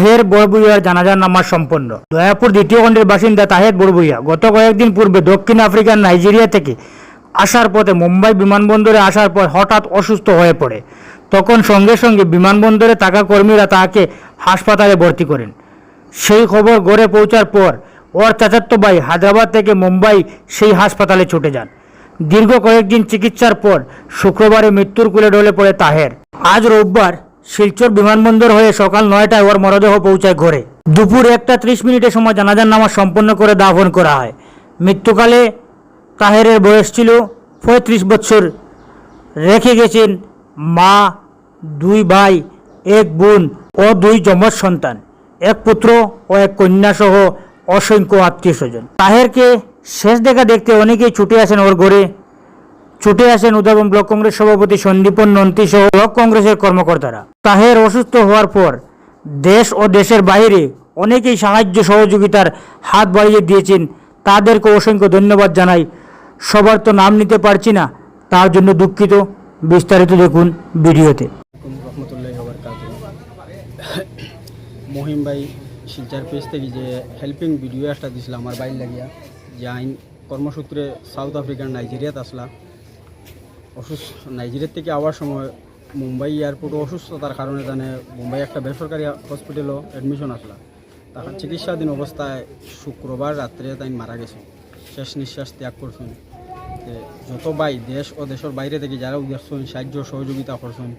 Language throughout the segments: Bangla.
তাহের বড়বুইয়ার জানাজার নামাজ সম্পন্ন। দয়াপুর দ্বিতীয় খণ্ডের বাসিন্দা তাহের বড়বুইয়া গত কয়েকদিন পূর্বে দক্ষিণ আফ্রিকার নাইজেরিয়া থেকে আসার পথে মুম্বাই বিমানবন্দরে আসার পর হঠাৎ অসুস্থ হয়ে পড়ে। তখন সঙ্গে সঙ্গে বিমানবন্দরে থাকা কর্মীরা তাকে হাসপাতালে ভর্তি করেন। সেই খবর গড়ে পৌঁছার পর ওর চাচাতো ভাই হায়দ্রাবাদ থেকে মুম্বাই সেই হাসপাতালে ছুটে যান। দীর্ঘ কয়েকদিন চিকিৎসার পর শুক্রবারে মৃত্যুর কুলে ঢলে পড়ে তাহের। আজ রোববার শিলচর বিমানবন্দর হয়ে সকাল নয়টায় ওর মরদেহ পৌঁছায় ঘরে। দুপুর একটা ত্রিশ মিনিটের সময় জানাজার নামাজ সম্পন্ন করে দাফন করা হয়। মৃত্যুকালে তাহেরের বয়স ছিল পঁয়ত্রিশ বছর। রেখে গেছেন মা, দুই ভাই, এক বোন ও দুই যমজ সন্তান, এক পুত্র ও এক কন্যা সহ অসংখ্য আত্মীয় স্বজন তাহেরকে শেষ দেখা দেখতে অনেকেই ছুটে আসেন ওর ঘরে। ছুটে আসেন উদাহরণ ব্লক কংগ্রেস সভাপতি সন্দীপন নন্তি সহ ব্লক কংগ্রেসের কর্মকর্তারা। তাহের অসুস্থ হওয়ার পর দেশ ও দেশের বাইরে অনেকেই সাহায্য সহযোগিতার হাত বাড়িয়ে দিয়েছেন। তাদেরকে অসংখ্য ধন্যবাদ জানাই। সবার তো নাম নিতে পারছি না, তার জন্য দুঃখিত। বিস্তারিত দেখুন ভিডিওতে। মহিম ভাই শিলচার পেজ থেকে যে হেল্পিং ভিডিও একটা দিছিল, আমার বাইর লাগিয়া, যে আইন কর্মসূত্রে সাউথ আফ্রিকার নাইজেরিয়াত আসলা। অসুস্থ, নাইজেরিয়ার থেকে আওয়ার সময়, মুম্বাই এয়ারপোর্টে অসুস্থতার কারণে জানে মুম্বাই একটা বেসরকারি হসপিটালও অ্যাডমিশন আসলা। তার চিকিৎসাধীন অবস্থায় শুক্রবার রাত্রে তাই মারা গেছে। শেষ নিঃশ্বাস ত্যাগ করছেন। যত ভাই দেশ ও দেশের বাইরে থেকে যারা দেখছেন সাহায্য সহযোগিতা করছেন,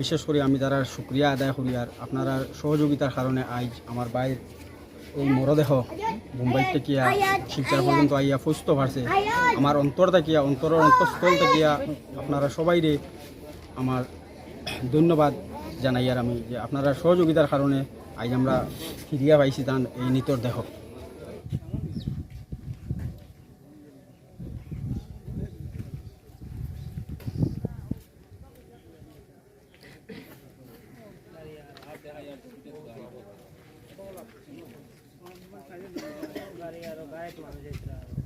বিশেষ করে আমি তারা শুক্রিয়া আদায় করি। আর আপনারা সহযোগিতার কারণে আজ আমার বাইর এই মরদেহ মুম্বাই থেকে শিলচার পর্যন্ত আইয়া ফুস্ত ভারছে আমার অন্তর থাকিয়া অন্তরের অন্তঃস্থল থাকিয়া, আপনারা সবাই রে আমার ধন্যবাদ জানাই আর আমি যে আপনারা সহযোগিতার কারণে আজ আমরা ফিরিয়া পাইছি তান এই নিতর দেহ गाड़ी यारो गायक मानो जैसे